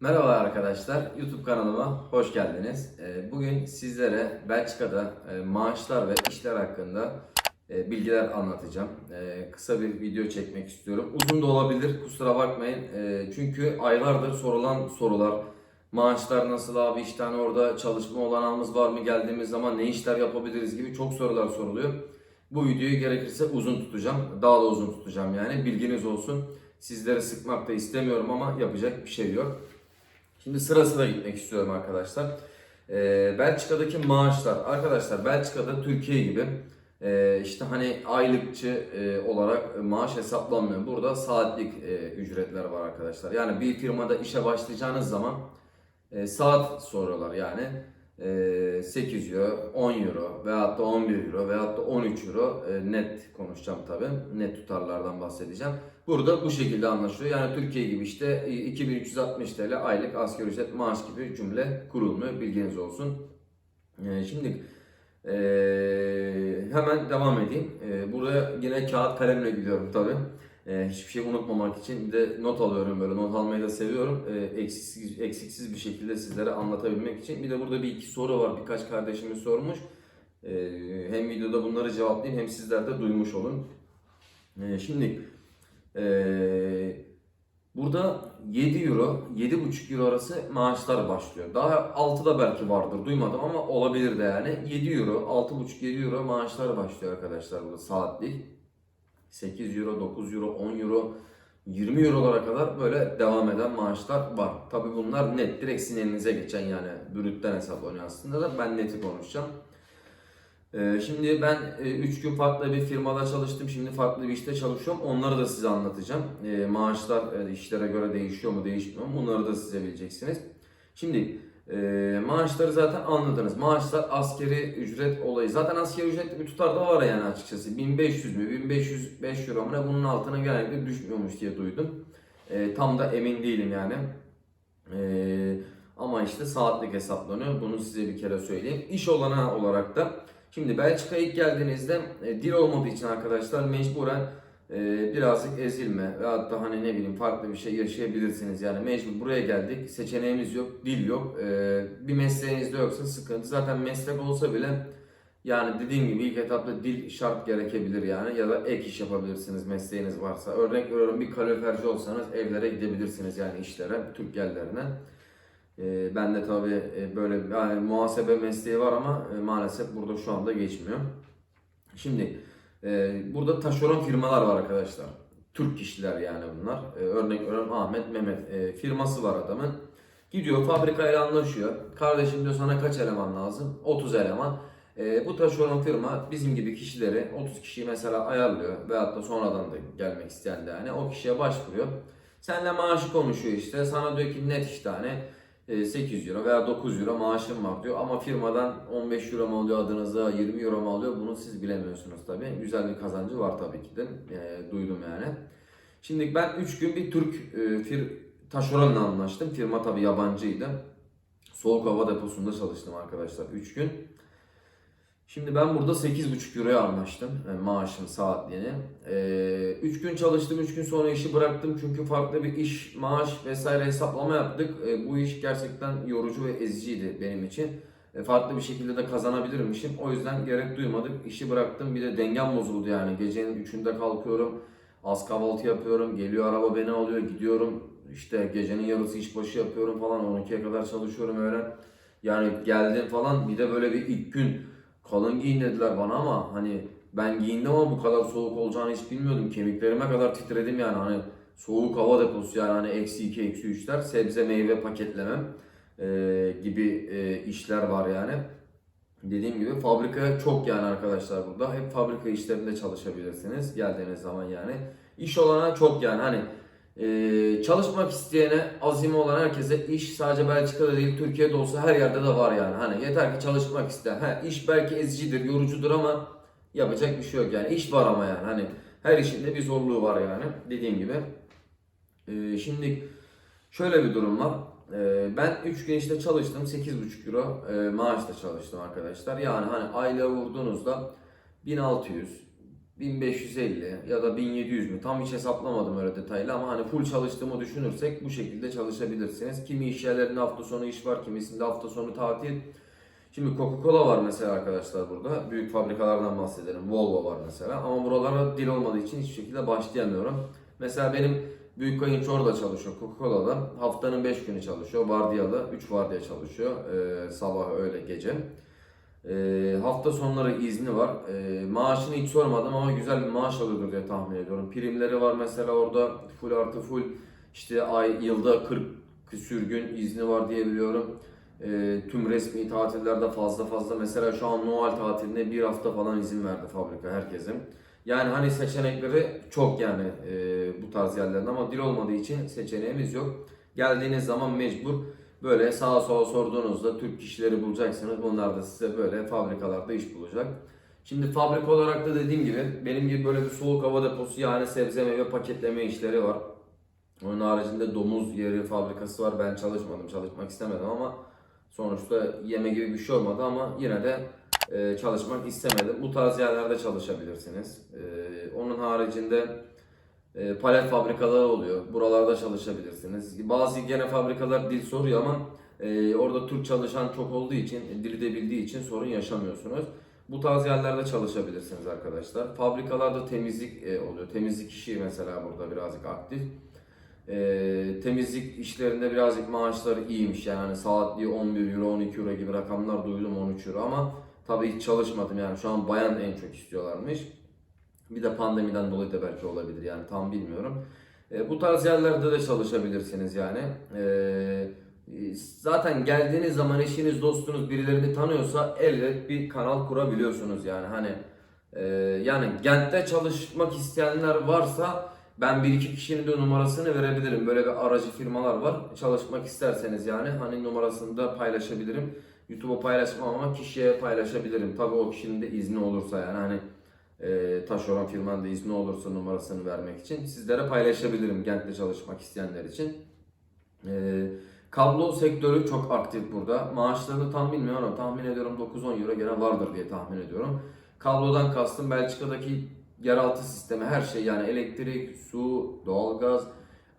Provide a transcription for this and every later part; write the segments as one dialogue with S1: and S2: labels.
S1: Merhaba arkadaşlar, YouTube kanalıma hoş geldiniz. Ee, Bugün sizlere Belçika'da e, maaşlar ve işler hakkında e, bilgiler anlatacağım. E, Kısa bir video çekmek istiyorum. Uzun da olabilir, kusura bakmayın. Çünkü aylardır sorulan sorular. Maaşlar nasıl abi, işte hani orada çalışma olanağımız var mı, geldiğimiz zaman ne işler yapabiliriz gibi çok sorular soruluyor. Bu videoyu gerekirse uzun tutacağım, daha da uzun tutacağım yani bilginiz olsun. Sizleri sıkmak da istemiyorum ama yapacak bir şey yok. Şimdi sıra sıra gitmek istiyorum arkadaşlar. Ee, Belçika'daki maaşlar. Arkadaşlar Belçika'da Türkiye gibi e, işte hani aylıkçı e, olarak maaş hesaplanmıyor. Burada saatlik e, ücretler var arkadaşlar. Yani bir firmada işe başlayacağınız zaman e, saat soruyorlar yani. E, 8 euro, 10 euro veyahut da 11 euro veyahut da 13 euro e, net konuşacağım tabi. Net tutarlardan bahsedeceğim. Burada bu şekilde anlaşılıyor. Yani Türkiye gibi işte e, 2360 TL aylık asgari ücret maaş gibi cümle kurulmuyor. Bilginiz olsun. E, Şimdi e, hemen devam edeyim. E, Buraya yine kağıt kalemle gidiyorum tabi. Hiçbir şey unutmamak için bir de not alıyorum böyle. Not almayı da seviyorum. E, Eksiksiz, eksiksiz bir şekilde sizlere anlatabilmek için. Bir de burada bir iki soru var. Birkaç kardeşimiz sormuş. E, Hem videoda bunları cevaplayayım hem sizler de duymuş olun. E, Şimdi ee, burada 7 euro, 7,5 euro arası maaşlar başlıyor. Daha altı da belki vardır duymadım ama olabilir de yani. 7 euro, 6,5-7 euro maaşlar başlıyor arkadaşlar burada saatlik. 8 euro, 9 euro, 10 euro, 20 eurolara kadar böyle devam eden maaşlar var. Tabi bunlar net, direkt sinirinize geçen yani brütten hesaplanıyor aslında da ben neti konuşacağım. Ee, Şimdi ben 3 gün farklı bir firmada çalıştım. Şimdi farklı bir işte çalışıyorum. Onları da size anlatacağım. Ee, Maaşlar e, işlere göre değişiyor mu değişmiyor mu? Bunları da size bileceksiniz. Şimdi e, maaşları zaten anladınız. Maaşlar askeri ücret olayı. Zaten askeri ücret bir tutar da var yani açıkçası. 1500 mü 1505 euro mu bunun altına genellikle düşmüyormuş diye duydum. E, Tam da emin değilim yani. E, Ama işte saatlik hesaplanıyor. Bunu size bir kere söyleyeyim. İş olanağı olarak da Şimdi Belçika'ya ilk geldiğinizde e, dil olmadığı için arkadaşlar mecburen e, birazcık ezilme ve hatta hani ne bileyim farklı bir şey yaşayabilirsiniz. Yani mecbur buraya geldik seçeneğimiz yok, dil yok. E, bir mesleğiniz de yoksa sıkıntı. Zaten meslek olsa bile yani dediğim gibi ilk etapta dil şart gerekebilir yani ya da ek iş yapabilirsiniz mesleğiniz varsa. Örnek veriyorum bir kaloriferci olsanız evlere gidebilirsiniz yani işlere, Türk yerlerine. Ee, ben de tabii e, böyle yani muhasebe mesleği var ama e, maalesef burada şu anda geçmiyor. Şimdi e, burada taşeron firmalar var arkadaşlar. Türk kişiler yani bunlar. E, örnek Ahmet, Mehmet e, firması var adamın. Gidiyor fabrikayla anlaşıyor. Kardeşim diyor sana kaç eleman lazım? 30 eleman. E, bu taşeron firma bizim gibi kişileri 30 kişiyi mesela ayarlıyor. Veyahut da sonradan da gelmek isteyen de yani o kişiye başvuruyor. Seninle maaşı konuşuyor işte. Sana diyor ki net işte hani 8 euro veya 9 euro maaşım var diyor. Ama firmadan 15 euro mu alıyor adınıza, 20 euro mu alıyor bunu siz bilemiyorsunuz tabii. Güzel bir kazancı var tabii ki de. E, duydum yani. Şimdi ben 3 gün bir Türk e, fir taşeronla anlaştım. Firma tabii yabancıydı. Soğuk hava deposunda çalıştım arkadaşlar 3 gün. Şimdi ben burada 8,5 euroya anlaştım e, maaşım saatliğini. 3 gün çalıştım, 3 gün sonra işi bıraktım çünkü farklı bir iş, maaş vesaire hesaplama yaptık. E, bu iş gerçekten yorucu ve eziciydi benim için. E, farklı bir şekilde de kazanabilirmişim. O yüzden gerek duymadık. İşi bıraktım. Bir de dengem bozuldu yani. Gecenin 3'ünde kalkıyorum. Az kahvaltı yapıyorum. Geliyor araba beni alıyor. Gidiyorum. İşte gecenin yarısı işbaşı yapıyorum falan. 12'ye kadar çalışıyorum öğlen. Yani geldim falan. Bir de böyle bir ilk gün kalın giyin dediler bana ama hani ben giyindim ama bu kadar soğuk olacağını hiç bilmiyordum. Kemiklerime kadar titredim yani hani soğuk hava deposu yani hani eksi 2 eksi 3'ler sebze meyve paketlemem e, gibi e, işler var yani. Dediğim gibi fabrika çok yani arkadaşlar burada. Hep fabrika işlerinde çalışabilirsiniz geldiğiniz zaman yani. İş olana çok yani hani ee, çalışmak isteyene, azimi olan herkese iş sadece Belçika'da değil Türkiye'de olsa her yerde de var yani. Hani yeter ki çalışmak isteyen. Ha, iş belki ezicidir, yorucudur ama yapacak bir şey yok yani. İş var ama yani hani her işinde bir zorluğu var yani dediğim gibi. Ee, şimdi şöyle bir durum var. Ee, ben 3 gün işte çalıştım 8,5 euro e, maaşla çalıştım arkadaşlar. Yani hani aylığa vurduğunuzda 1600 1550 ya da 1700 mü tam hiç hesaplamadım öyle detaylı ama hani full çalıştığımı düşünürsek bu şekilde çalışabilirsiniz. Kimi iş yerlerinde hafta sonu iş var, kimisinde hafta sonu tatil. Şimdi Coca-Cola var mesela arkadaşlar burada. Büyük fabrikalardan bahsedelim. Volvo var mesela. Ama buralara dil olmadığı için hiçbir şekilde başlayamıyorum. Mesela benim büyük kayınço orada çalışıyor Coca-Cola'da. Haftanın 5 günü çalışıyor. Vardiyalı 3 vardiya çalışıyor. Ee, sabah öğle gece. Ee, hafta sonları izni var. Ee, maaşını hiç sormadım ama güzel bir maaş alıyordur diye tahmin ediyorum. Primleri var mesela orada full artı full işte ay yılda 40 küsür gün izni var diye biliyorum. Ee, tüm resmi tatillerde fazla fazla mesela şu an Noel tatiline bir hafta falan izin verdi fabrika herkese. Yani hani seçenekleri çok yani e, bu tarz yerlerinde ama dil olmadığı için seçeneğimiz yok. Geldiğiniz zaman mecbur böyle sağa sola sorduğunuzda Türk kişileri bulacaksınız. Bunlar da size böyle fabrikalarda iş bulacak. Şimdi fabrika olarak da dediğim gibi benim gibi böyle bir soğuk hava deposu yani sebze meyve paketleme işleri var. Onun haricinde domuz yeri fabrikası var. Ben çalışmadım, çalışmak istemedim ama sonuçta yeme gibi bir şey olmadı ama yine de e, çalışmak istemedim. Bu tarz yerlerde çalışabilirsiniz. E, onun haricinde e, palet fabrikaları oluyor. Buralarda çalışabilirsiniz. Bazı gene fabrikalar dil soruyor ama e, orada Türk çalışan çok olduğu için, dili de bildiği için sorun yaşamıyorsunuz. Bu tarz yerlerde çalışabilirsiniz arkadaşlar. Fabrikalarda temizlik e, oluyor. Temizlik işi mesela burada birazcık aktif. E, temizlik işlerinde birazcık maaşları iyiymiş yani hani saatliği 11 euro 12 euro gibi rakamlar duydum 13 euro ama tabii hiç çalışmadım yani şu an bayan en çok istiyorlarmış. Bir de pandemiden dolayı da belki olabilir yani tam bilmiyorum. E, bu tarz yerlerde de çalışabilirsiniz yani. E, zaten geldiğiniz zaman eşiniz, dostunuz birilerini tanıyorsa elbet bir kanal kurabiliyorsunuz yani hani e, yani Gent'te çalışmak isteyenler varsa ben bir iki kişinin de numarasını verebilirim. Böyle bir aracı firmalar var. Çalışmak isterseniz yani hani numarasını da paylaşabilirim. YouTube'a paylaşmam ama kişiye paylaşabilirim. Tabii o kişinin de izni olursa yani hani e, taşeron firmanın da izni olursa numarasını vermek için sizlere paylaşabilirim Gent'te çalışmak isteyenler için. E, kablo sektörü çok aktif burada. Maaşlarını tam bilmiyorum ama tahmin ediyorum 9-10 euro gene vardır diye tahmin ediyorum. Kablodan kastım Belçika'daki yeraltı sistemi her şey yani elektrik, su, doğalgaz,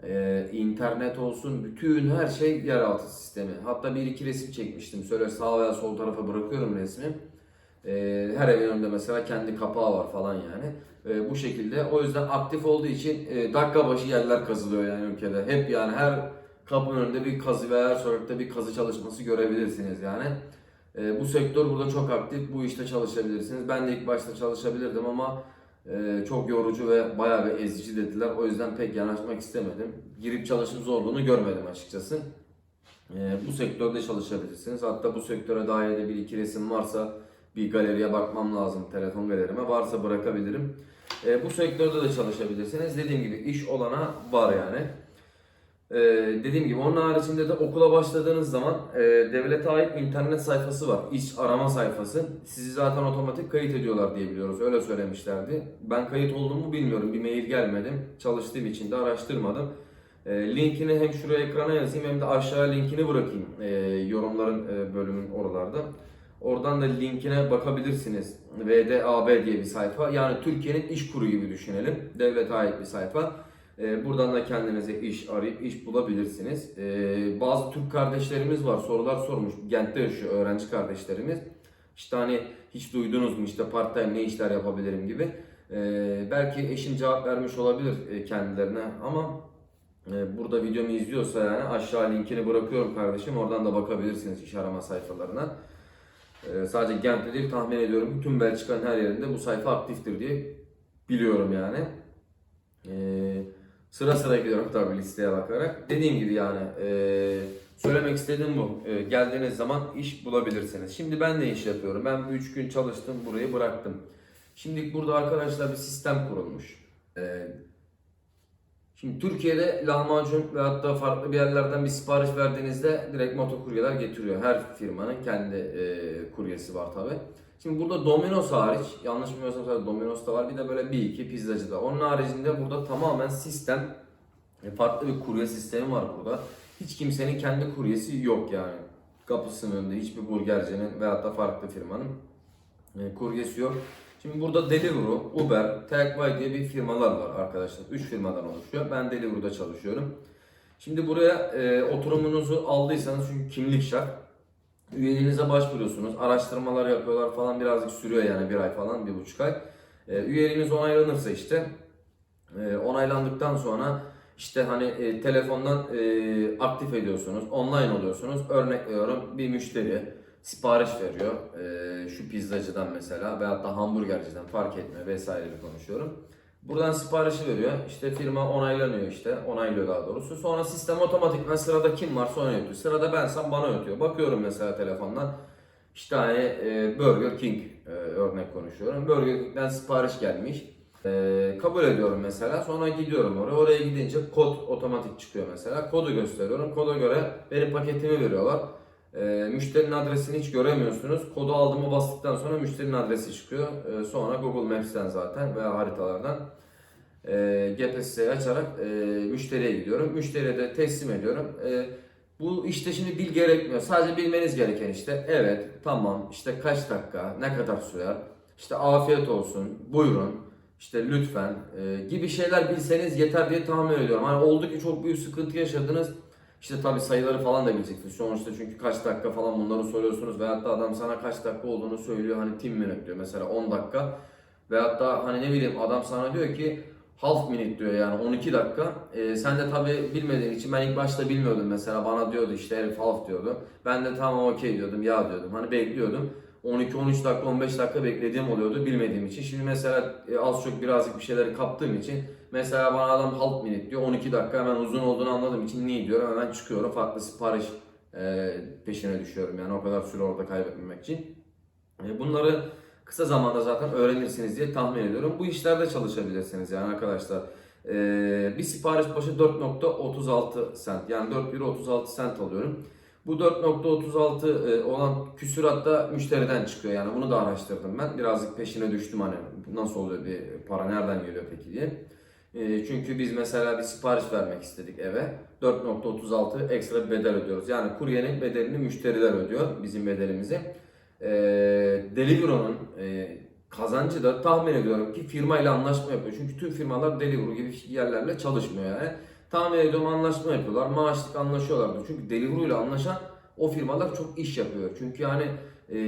S1: e, internet olsun bütün her şey yeraltı sistemi. Hatta bir iki resim çekmiştim. Şöyle sağ veya sol tarafa bırakıyorum resmi. E, her evin önünde mesela kendi kapağı var falan yani. E, bu şekilde. O yüzden aktif olduğu için e, dakika başı yerler kazılıyor yani ülkede. Hep yani her kapının önünde bir kazı veya her sokakta bir kazı çalışması görebilirsiniz yani. E, bu sektör burada çok aktif. Bu işte çalışabilirsiniz. Ben de ilk başta çalışabilirdim ama ee, çok yorucu ve bayağı bir ezici dediler. O yüzden pek yanaşmak istemedim. Girip çalışın zorluğunu görmedim açıkçası. Ee, bu sektörde çalışabilirsiniz. Hatta bu sektöre dair de bir iki resim varsa bir galeriye bakmam lazım telefon galerime. Varsa bırakabilirim. Ee, bu sektörde de çalışabilirsiniz. Dediğim gibi iş olana var yani. Ee, dediğim gibi onun haricinde de okula başladığınız zaman e, devlete ait internet sayfası var. İş arama sayfası. Sizi zaten otomatik kayıt ediyorlar diye biliyoruz. Öyle söylemişlerdi. Ben kayıt olduğumu bilmiyorum. Bir mail gelmedim. Çalıştığım için de araştırmadım. E, linkini hem şuraya ekrana yazayım hem de aşağıya linkini bırakayım. E, yorumların e, bölümün oralarda. Oradan da linkine bakabilirsiniz. VDAB diye bir sayfa. Yani Türkiye'nin iş kuru gibi düşünelim. Devlete ait bir sayfa. Ee, Buradan da kendinize iş arayıp iş bulabilirsiniz. Ee, Bazı Türk kardeşlerimiz var sorular sormuş. Gent'te yaşıyor öğrenci kardeşlerimiz. İşte hani hiç duydunuz mu işte part time ne işler yapabilirim gibi. Ee, Belki eşim cevap vermiş olabilir e, kendilerine ama e, burada videomu izliyorsa yani aşağı linkini bırakıyorum kardeşim. Oradan da bakabilirsiniz iş arama sayfalarına. Sadece Gent'te değil tahmin ediyorum bütün Belçika'nın her yerinde bu sayfa aktiftir diye biliyorum yani. Ee, Sıra sıra gidiyorum tabii listeye bakarak. Dediğim gibi yani e, söylemek istediğim bu. E, geldiğiniz zaman iş bulabilirsiniz. Şimdi ben de iş yapıyorum. Ben 3 gün çalıştım burayı bıraktım. Şimdi burada arkadaşlar bir sistem kurulmuş. E, şimdi Türkiye'de lahmacun ve hatta farklı bir yerlerden bir sipariş verdiğinizde direkt motokuryeler getiriyor. Her firmanın kendi e, kuryesi var tabi. Şimdi burada Domino's hariç, yanlış bilmiyorsam sadece Domino's da var. Bir de böyle bir iki pizzacı da. Onun haricinde burada tamamen sistem, e, farklı bir kurye sistemi var burada. Hiç kimsenin kendi kuryesi yok yani. Kapısının önünde hiçbir burgercinin veyahut da farklı firmanın e, kuryesi yok. Şimdi burada Deliveroo, Uber, Takeway diye bir firmalar var arkadaşlar. 3 firmadan oluşuyor. Ben Deliveroo'da çalışıyorum. Şimdi buraya e, oturumunuzu aldıysanız çünkü kimlik şart. Üyeliğinize başvuruyorsunuz. Araştırmalar yapıyorlar falan birazcık sürüyor yani bir ay falan, bir buçuk ay. E, üyeliğiniz onaylanırsa işte e, onaylandıktan sonra işte hani e, telefondan e, aktif ediyorsunuz, online oluyorsunuz. Örnek veriyorum bir müşteri sipariş veriyor. E, şu pizzacıdan mesela veyahut da hamburgerciden fark etmiyor vesaire konuşuyorum. Buradan siparişi veriyor. İşte firma onaylanıyor işte. Onaylıyor daha doğrusu. Sonra sistem otomatikman sırada kim varsa ona ötüyor. Sırada bensem bana ötüyor. Bakıyorum mesela telefondan. İşte hani e, Burger King e, örnek konuşuyorum. Burger King'den sipariş gelmiş. E, kabul ediyorum mesela. Sonra gidiyorum oraya. Oraya gidince kod otomatik çıkıyor mesela. Kodu gösteriyorum. Koda göre benim paketimi veriyorlar. E, müşterinin adresini hiç göremiyorsunuz. Kodu aldığımı bastıktan sonra müşterinin adresi çıkıyor. E, sonra Google Maps'ten zaten veya haritalardan e, GPS'yi açarak e, müşteriye gidiyorum. Müşteriye de teslim ediyorum. E, bu işte şimdi bil gerekmiyor. Sadece bilmeniz gereken işte evet tamam işte kaç dakika ne kadar sürer işte afiyet olsun buyurun işte lütfen e, gibi şeyler bilseniz yeter diye tahmin ediyorum. Hani oldu ki çok büyük sıkıntı yaşadınız. İşte tabi sayıları falan da bileceksiniz. Sonuçta çünkü kaç dakika falan bunları soruyorsunuz. Veyahut da adam sana kaç dakika olduğunu söylüyor. Hani tim minute diyor mesela 10 dakika. Veyahut da hani ne bileyim adam sana diyor ki half minute diyor yani 12 dakika. Ee, sen de tabi bilmediğin için ben ilk başta bilmiyordum mesela bana diyordu işte herif half diyordu. Ben de tamam okey diyordum ya diyordum hani bekliyordum. 12-13 dakika 15 dakika beklediğim oluyordu bilmediğim için. Şimdi mesela e, az çok birazcık bir şeyleri kaptığım için mesela bana adam half minute diyor 12 dakika hemen uzun olduğunu anladığım için niye diyorum hemen çıkıyorum farklı sipariş e, peşine düşüyorum yani o kadar süre orada kaybetmemek için. E, bunları kısa zamanda zaten öğrenirsiniz diye tahmin ediyorum. Bu işlerde çalışabilirsiniz yani arkadaşlar. Ee, bir sipariş başı 4.36 sent yani 4 euro 36 sent alıyorum. Bu 4.36 e, olan küsüratta müşteriden çıkıyor yani bunu da araştırdım ben. Birazcık peşine düştüm hani nasıl oluyor bir para nereden geliyor peki diye. E, çünkü biz mesela bir sipariş vermek istedik eve. 4.36 ekstra bir bedel ödüyoruz. Yani kuryenin bedelini müşteriler ödüyor bizim bedelimizi. E, Deliveroo'nun e, kazancı da tahmin ediyorum ki firmayla anlaşma yapıyor. Çünkü tüm firmalar Deliveroo gibi yerlerle çalışmıyor yani. Tahmin ediyorum anlaşma yapıyorlar. Maaşlık anlaşıyorlardır. Çünkü Deliveroo ile anlaşan o firmalar çok iş yapıyor. Çünkü yani e,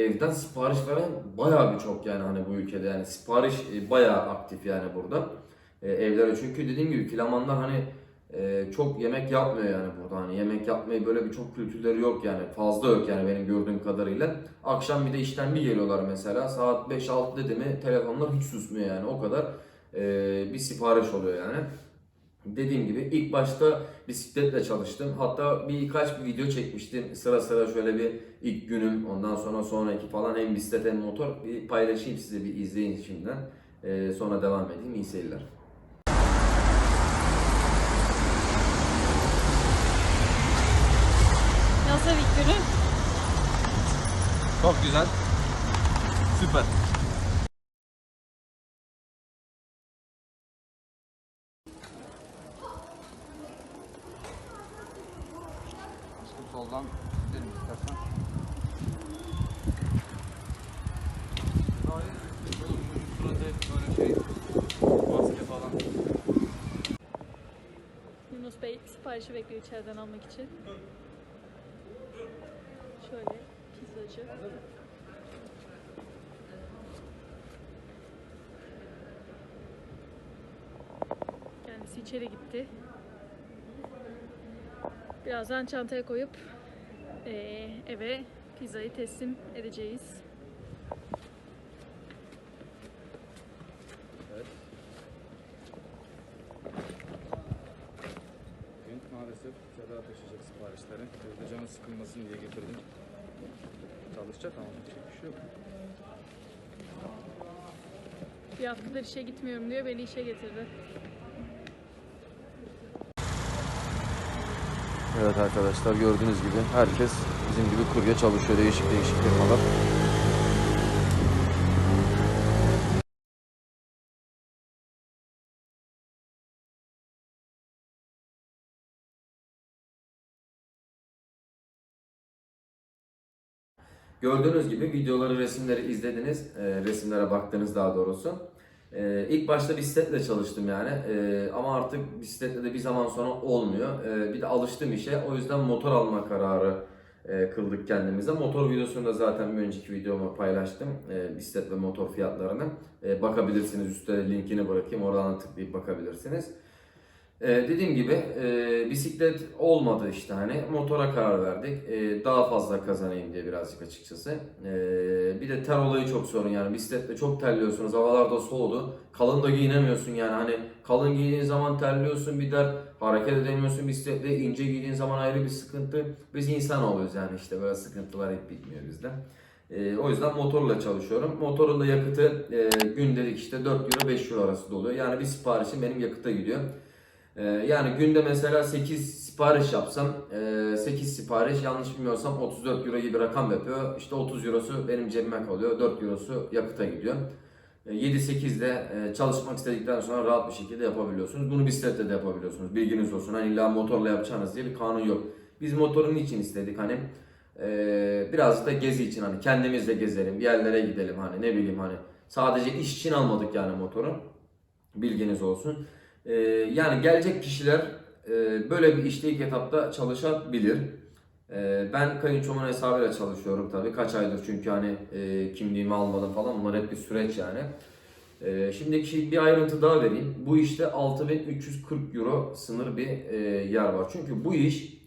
S1: evden sipariş veren bayağı bir çok yani hani bu ülkede yani sipariş e, bayağı aktif yani burada e, evlere. Çünkü dediğim gibi Flamanlar hani e, çok yemek yapmıyor yani burada hani yemek yapmayı böyle bir çok kültürleri yok yani fazla yok yani benim gördüğüm kadarıyla. Akşam bir de işten bir geliyorlar mesela saat 5-6 dedi mi telefonlar hiç susmuyor yani o kadar e, bir sipariş oluyor yani. Dediğim gibi ilk başta bisikletle çalıştım. Hatta birkaç bir video çekmiştim. Sıra sıra şöyle bir ilk günüm ondan sonra sonraki falan hem bisiklet hem motor bir paylaşayım size bir izleyin şimdiden. E, sonra devam edeyim. İyi seyirler.
S2: Nasıl ilk günün?
S3: Çok güzel. Süper. Şu soldan gidelim istersen. Şurada hep böyle şey, maske falan.
S2: Yunus Bey siparişi bekliyor içeriden almak için. Şöyle pizzacı. Kendisi içeri gitti. Birazdan çantaya koyup eee, eve pizzayı teslim edeceğiz.
S3: Evet. Bugün maalesef Seda taşıyacak siparişleri. Evde canı sıkılmasın diye getirdim. Çalışacak ama bir şey yok.
S2: Bir haftadır işe gitmiyorum diyor, beni işe getirdi.
S1: Evet arkadaşlar gördüğünüz gibi herkes bizim gibi kurye çalışıyor değişik değişik firmalar. Gördüğünüz gibi videoları, resimleri izlediniz. E, resimlere baktınız daha doğrusu. E, ilk başta bisikletle çalıştım yani. E, ama artık bisikletle de bir zaman sonra olmuyor. E, bir de alıştım işe. O yüzden motor alma kararı e, kıldık kendimize. Motor videosunu da zaten bir önceki videoma paylaştım. E, bisiklet ve motor fiyatlarını. E, bakabilirsiniz. Üstte linkini bırakayım. Oradan tıklayıp bakabilirsiniz. Ee, dediğim gibi e, bisiklet olmadı işte hani motora karar verdik. E, daha fazla kazanayım diye birazcık açıkçası. E, bir de ter olayı çok sorun yani bisikletle çok terliyorsunuz. Havalar da soğudu. Kalın da giyinemiyorsun yani hani kalın giydiğin zaman terliyorsun bir dert. Hareket edemiyorsun bisikletle. ince giydiğin zaman ayrı bir sıkıntı. Biz insan oluyoruz yani işte böyle sıkıntılar hep bitmiyor bizde. E, o yüzden motorla çalışıyorum. Motorun da yakıtı e, gündelik işte 4 euro 5 euro arası doluyor. Yani bir siparişim benim yakıta gidiyor. Ee, yani günde mesela 8 sipariş yapsam, e, 8 sipariş yanlış bilmiyorsam 34 euro gibi bir rakam yapıyor. İşte 30 eurosu benim cebime kalıyor, 4 eurosu yakıta gidiyor. 7-8 de e, çalışmak istedikten sonra rahat bir şekilde yapabiliyorsunuz. Bunu bisikletle de yapabiliyorsunuz. Bilginiz olsun. Hani illa motorla yapacağınız diye bir kanun yok. Biz motorun için istedik hani e, biraz da gezi için hani kendimiz de gezelim, bir yerlere gidelim hani ne bileyim hani sadece iş için almadık yani motoru. Bilginiz olsun. Ee, yani gelecek kişiler e, böyle bir işte ilk etapta çalışabilir. Ee, ben kayınçomun hesabıyla çalışıyorum tabii. Kaç aydır çünkü hani e, kimliğimi almadım falan. Bunlar hep bir süreç yani. Ee, şimdiki bir ayrıntı daha vereyim. Bu işte 6340 euro sınır bir e, yer var. Çünkü bu iş,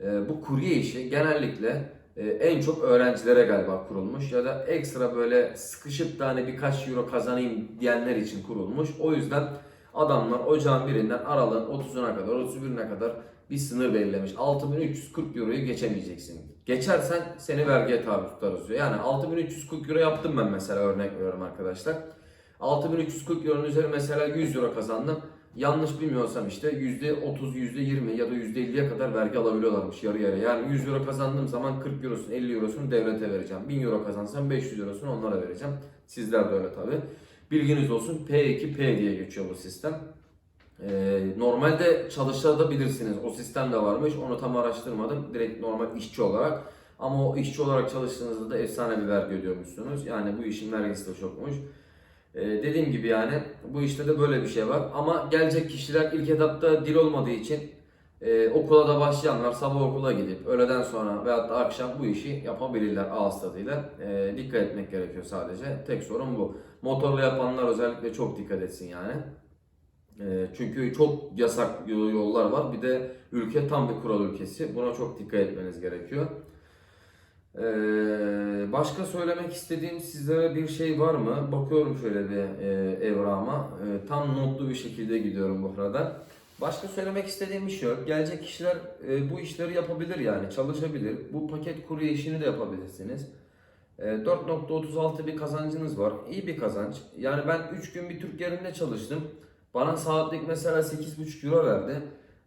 S1: e, bu kurye işi genellikle e, en çok öğrencilere galiba kurulmuş ya da ekstra böyle sıkışıp da hani birkaç euro kazanayım diyenler için kurulmuş. O yüzden Adamlar ocağın birinden aralığın 30'una kadar, 31'ine kadar bir sınır belirlemiş. 6340 euroyu geçemeyeceksin. Geçersen seni vergiye tabi tutarız diyor. Yani 6340 euro yaptım ben mesela örnek veriyorum arkadaşlar. 6340 euronun üzeri mesela 100 euro kazandım. Yanlış bilmiyorsam işte %30, %20 ya da %50'ye kadar vergi alabiliyorlarmış yarı yarıya. Yani 100 euro kazandığım zaman 40 eurosunu 50 eurosunu devlete vereceğim. 1000 euro kazansam 500 eurosunu onlara vereceğim. Sizler de öyle tabi. Bilginiz olsun P2P diye geçiyor bu sistem. Ee, normalde çalışabilirsiniz. O sistem de varmış. Onu tam araştırmadım. Direkt normal işçi olarak. Ama o işçi olarak çalıştığınızda da efsane bir vergi ödüyormuşsunuz. Yani bu işin vergisi de çokmuş. Ee, dediğim gibi yani bu işte de böyle bir şey var. Ama gelecek kişiler ilk etapta dil olmadığı için e, okula da başlayanlar sabah okula gidip öğleden sonra veyahut da akşam bu işi yapabilirler ağız tadıyla. E, dikkat etmek gerekiyor sadece. Tek sorun bu. Motorla yapanlar özellikle çok dikkat etsin yani. E, çünkü çok yasak yollar var. Bir de ülke tam bir kural ülkesi. Buna çok dikkat etmeniz gerekiyor. E, başka söylemek istediğim sizlere bir şey var mı? Bakıyorum şöyle bir e, evrağıma. E, tam notlu bir şekilde gidiyorum bu arada. Başka söylemek istediğim bir şey yok. Gelecek kişiler e, bu işleri yapabilir yani çalışabilir. Bu paket kurye işini de yapabilirsiniz. E, 4.36 bir kazancınız var. İyi bir kazanç. Yani ben 3 gün bir Türk yerinde çalıştım. Bana saatlik mesela 8.5 euro verdi.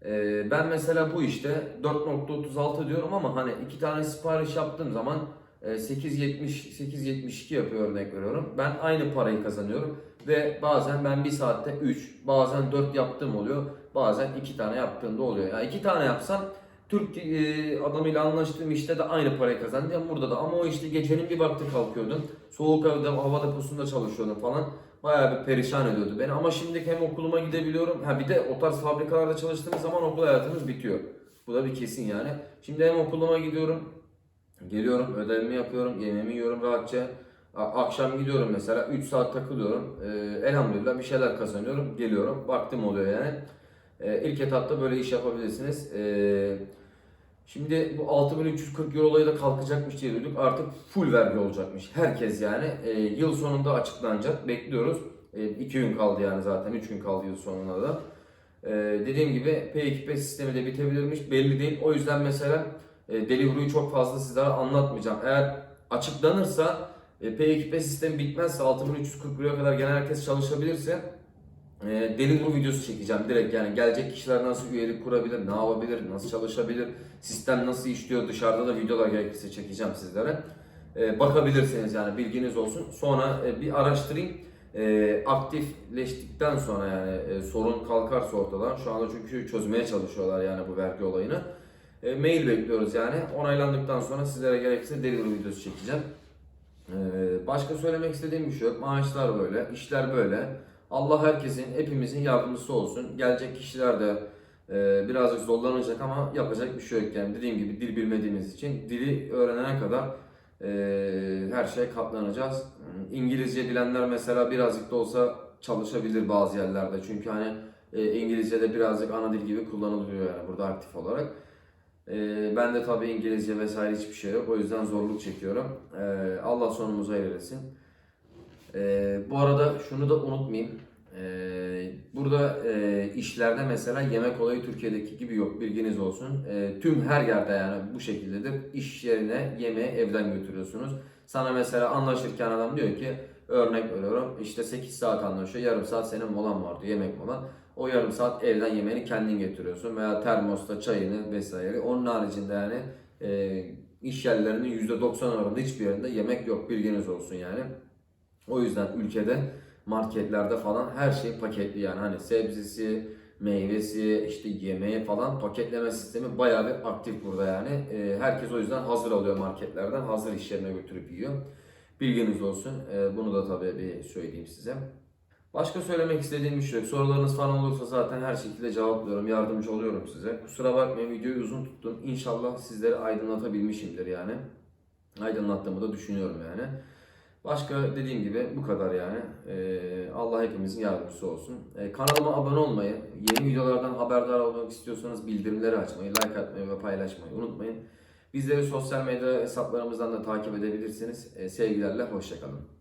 S1: E, ben mesela bu işte 4.36 diyorum ama hani iki tane sipariş yaptığım zaman e, 8.70 8.72 yapıyor örnek veriyorum. Ben aynı parayı kazanıyorum ve bazen ben bir saatte 3 bazen 4 yaptığım oluyor. Bazen 2 tane yaptığımda oluyor. Yani 2 tane yapsam Türk e, adamıyla anlaştığım işte de aynı parayı kazandım burada da ama o işte gecenin bir vakti kalkıyordum. Soğuk evde hava deposunda çalışıyordum falan. Bayağı bir perişan ediyordu beni ama şimdi hem okuluma gidebiliyorum. Ha bir de o tarz fabrikalarda çalıştığımız zaman okul hayatımız bitiyor. Bu da bir kesin yani. Şimdi hem okuluma gidiyorum. Geliyorum ödevimi yapıyorum. Yemeğimi yiyorum rahatça. Akşam gidiyorum mesela 3 saat takılıyorum. Ee, elhamdülillah bir şeyler kazanıyorum. Geliyorum. Vaktim oluyor yani. Ee, ilk etapta böyle iş yapabilirsiniz. Ee, şimdi bu 6340 euro olayı da kalkacakmış diye duyduk. Artık full vergi olacakmış. Herkes yani. Ee, yıl sonunda açıklanacak. Bekliyoruz. 2 gün kaldı yani zaten. 3 gün kaldı yıl sonuna da. Ee, dediğim gibi P2P sistemi de bitebilirmiş. Belli değil. O yüzden mesela e, çok fazla sizlere anlatmayacağım. Eğer açıklanırsa e, P2P sistemi bitmezse 6340 liraya kadar genel herkes çalışabilirse e, Deliveroo videosu çekeceğim direkt yani gelecek kişiler nasıl üyelik kurabilir, ne yapabilir, nasıl çalışabilir, sistem nasıl işliyor dışarıda da videolar gerekirse çekeceğim sizlere. E, bakabilirsiniz yani bilginiz olsun. Sonra e, bir araştırayım. E, aktifleştikten sonra yani e, sorun kalkarsa ortadan şu anda çünkü çözmeye çalışıyorlar yani bu vergi olayını. E, mail bekliyoruz yani. Onaylandıktan sonra sizlere gerekirse delivery videosu çekeceğim. Ee, başka söylemek istediğim bir şey yok. Maaşlar böyle, işler böyle. Allah herkesin, hepimizin yardımcısı olsun. Gelecek kişiler de e, birazcık zorlanacak ama yapacak bir şey yok. Yani dediğim gibi dil bilmediğimiz için dili öğrenene kadar e, her şeye katlanacağız. İngilizce bilenler mesela birazcık da olsa çalışabilir bazı yerlerde. Çünkü hani e, İngilizce de birazcık ana dil gibi kullanılıyor yani burada aktif olarak. Ee, ben de tabii İngilizce vesaire hiçbir şey yok. O yüzden zorluk çekiyorum. Ee, Allah sonumuzu hayır etsin. Ee, bu arada şunu da unutmayayım. Ee, burada e, işlerde mesela yemek olayı Türkiye'deki gibi yok. Bilginiz olsun. Ee, tüm her yerde yani bu şekildedir. İş yerine yemeği evden götürüyorsunuz. Sana mesela anlaşırken adam diyor ki örnek veriyorum işte 8 saat anlaşıyor. Yarım saat senin molan var diyor yemek molan. O yarım saat evden yemeğini kendin getiriyorsun veya termosta çayını vesaire. Onun haricinde yani e, iş yerlerinin %90 oranında hiçbir yerinde yemek yok bilginiz olsun yani. O yüzden ülkede marketlerde falan her şey paketli yani hani sebzesi, meyvesi, işte yemeği falan paketleme sistemi bayağı bir aktif burada yani. E, herkes o yüzden hazır alıyor marketlerden, hazır iş yerine götürüp yiyor. Bilginiz olsun. E, bunu da tabii bir söyleyeyim size. Başka söylemek istediğim bir şey yok. Sorularınız falan olursa zaten her şekilde cevaplıyorum, yardımcı oluyorum size. Kusura bakmayın videoyu uzun tuttum. İnşallah sizleri aydınlatabilmişimdir yani. Aydınlattığımı da düşünüyorum yani. Başka dediğim gibi bu kadar yani. Ee, Allah hepimizin yardımcısı olsun. Ee, kanalıma abone olmayı, yeni videolardan haberdar olmak istiyorsanız bildirimleri açmayı, like atmayı ve paylaşmayı unutmayın. Bizleri sosyal medya hesaplarımızdan da takip edebilirsiniz. Ee, sevgilerle, hoşçakalın.